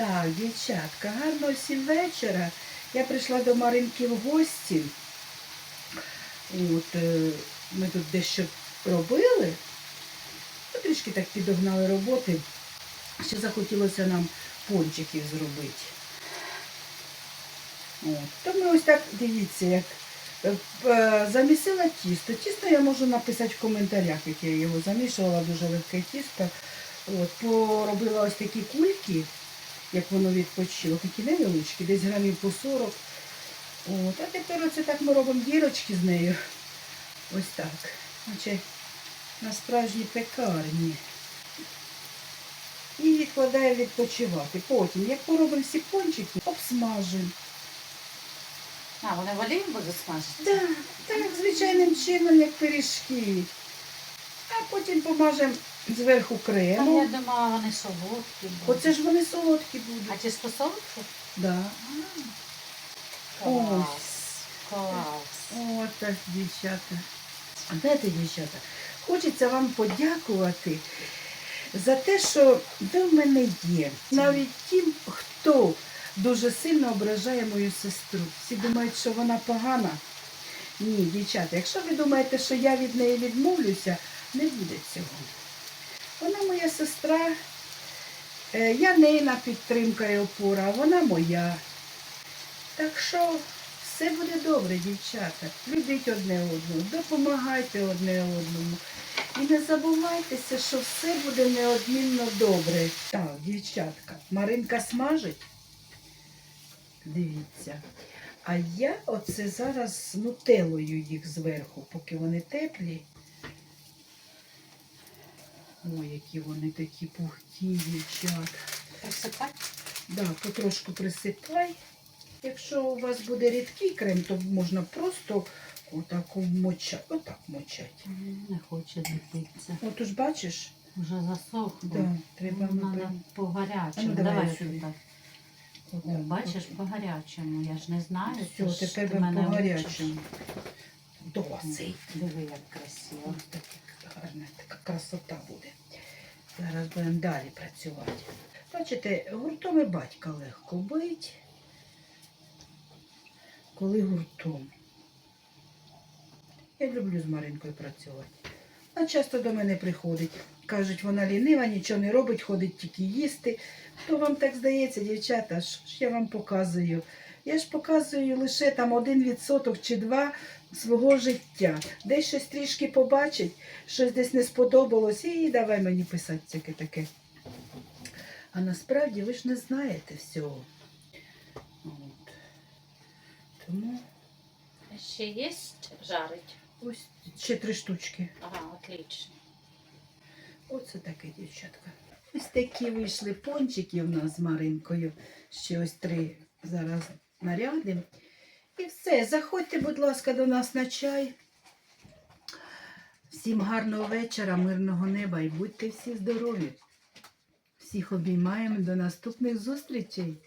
Так, дівчатка, гарного всім вечора. Я прийшла до Маринки в гості. От, е, ми тут дещо робили. Ну, трішки так підогнали роботи. Ще захотілося нам пончиків зробити. От. Ми ось так, дивіться, як е, е, замісила тісто. Тісто я можу написати в коментарях, як я його замішувала, дуже легке тісто. От, поробила ось такі кульки, як воно відпочило, такі невеличкі, десь грамів по 40. От, а тепер оце так ми робимо дірочки з нею. Ось так. Наче на справжній пекарні. І відкладаю відпочивати. Потім, як поробимо всі пончики, обсмажимо. А, вони в олії будуть смажити? Так, так, звичайним чином, як пиріжки. А потім помажемо зверху Та кремом. я думала, вони солодкі будуть. Оце ж вони солодкі будуть. А чисто солодкі? Да. Клас. Ось. Клас. От так, дівчата. Знаєте, дівчата, хочеться вам подякувати за те, що ви в мене є. Навіть тим, хто дуже сильно ображає мою сестру. Всі думають, що вона погана. Ні, дівчата, якщо ви думаєте, що я від неї відмовлюся, не буде цього. Вона моя сестра, е, я нейна підтримка і опора, вона моя. Так що все буде добре, дівчата. Любіть одне одного, допомагайте одне одному. І не забувайтеся, що все буде неодмінно добре. Так, дівчатка, Маринка смажить. Дивіться. А я оце зараз з нутелою їх зверху, поки вони теплі. Ой, які вони такі пухкі, дівчата. Присипати? Да, потрошку присипай. Якщо у вас буде рідкий крем, то можна просто отак вмочати. Отак мочати. Не хоче ліпитися. От уж бачиш, Вже засохло. да, треба Треба по гарячому. ну, давай давай сюди. отак, О, бачиш, отак. по гарячому. Я ж не знаю. Все, ж тепер ти мене по гарячому. Досить. Диви, як красиво. Ось така гарна така красота буде. Зараз будемо далі працювати. Бачите, гуртом і батька легко бить, коли гуртом. Я люблю з Маринкою працювати. А часто до мене приходить. Кажуть, вона лінива, нічого не робить, ходить тільки їсти. То вам так здається, дівчата, що ж я вам показую? Я ж показую лише там один відсоток чи два свого життя. Десь щось трішки побачить, щось десь не сподобалось, і давай мені писати таке таке. А насправді ви ж не знаєте всього. От. Тому Ще є жарить? ось ще три штучки. Ага, отлично. Оце таке, дівчатка. Ось такі вийшли пончики в нас з Маринкою. Ще ось три зараз нарядимо. І все. Заходьте, будь ласка, до нас на чай. Всім гарного вечора, мирного неба і будьте всі здорові. Всіх обіймаємо до наступних зустрічей.